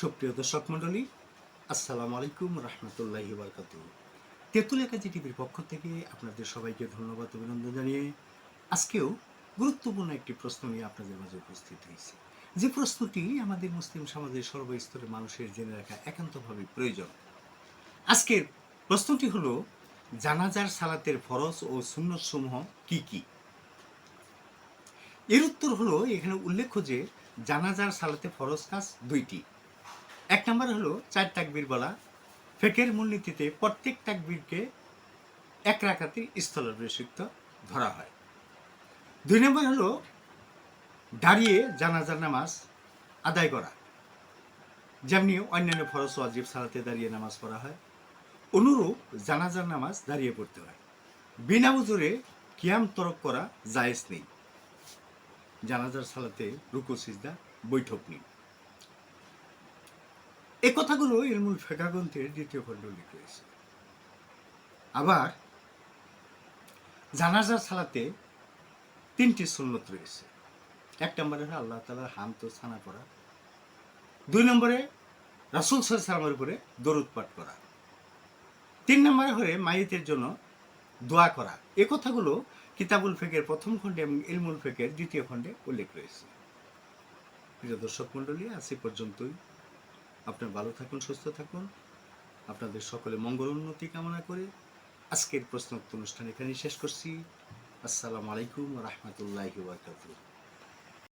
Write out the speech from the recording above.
সুপ্রিয় দর্শক মণ্ডলী, আসসালামু আলাইকুম রহমতুল্লাহি বারকাত তেঁতুল একাজি টিভির পক্ষ থেকে আপনাদের সবাইকে ধন্যবাদ, অভিনন্দন জানিয়ে আজকেও গুরুত্বপূর্ণ একটি প্রশ্ন নিয়ে আপনাদের মাঝে উপস্থিত হয়েছে। যে প্রশ্নটি আমাদের মুসলিম সমাজের সর্বস্তরের মানুষের জেনে রাখা একান্তভাবে প্রয়োজন। আজকের প্রশ্নটি হলো, জানাজার সালাতের ফরজ ও সুন্নত সমূহ কি কি? এর উত্তর হলো, এখানে উল্লেখ্য যে জানাজার সালাতে ফরজ কাজ দুইটি। এক নম্বর হলো চার তাকবীর বলা। ফেকের মূলনীতিতে প্রত্যেক তাকবীরকে এক রাখাতে স্থলাভিষিক্ত ধরা হয়। দুই নম্বর হলো দাঁড়িয়ে জানাজার নামাজ আদায় করা। যেমনি অন্যান্য ফরজ ওয়াজিব সালাতে দাঁড়িয়ে নামাজ পড়া হয়, অনুরূপ জানাজার নামাজ দাঁড়িয়ে পড়তে হয়। বিনা উজুরে কিয়াম তরক করা জায়েজ নেই। জানাজার সালাতে রুকু, সিজদা, বৈঠক নেই। এ কথাগুলো ইলমুল ফেকা গ্রন্থের দ্বিতীয় উল্লেখ রয়েছে আবার জানাজার সালাতে তিনটি সুন্নত রয়েছে। এক নম্বরে আল্লাহ তালার তো ছানা করা দুই নম্বরে রাসুল সাল্লামের উপরে দরুদ পাঠ করা। তিন নম্বরে হয়ে মাইতের জন্য দোয়া করা। এ কথাগুলো কিতাবুল ফেকের প্রথম খণ্ডে এবং ইলমুল ফেকের দ্বিতীয় খণ্ডে উল্লেখ রয়েছে। প্রিয় দর্শক মণ্ডলী, আজ পর্যন্তই। আপনার ভালো থাকুন, সুস্থ থাকুন। আপনাদের সকলে মঙ্গল উন্নতি কামনা করে আজকের প্রশ্নোত্তর অনুষ্ঠান এখানেই শেষ করছি। আসসালামু আলাইকুম রহমতুল্লাহি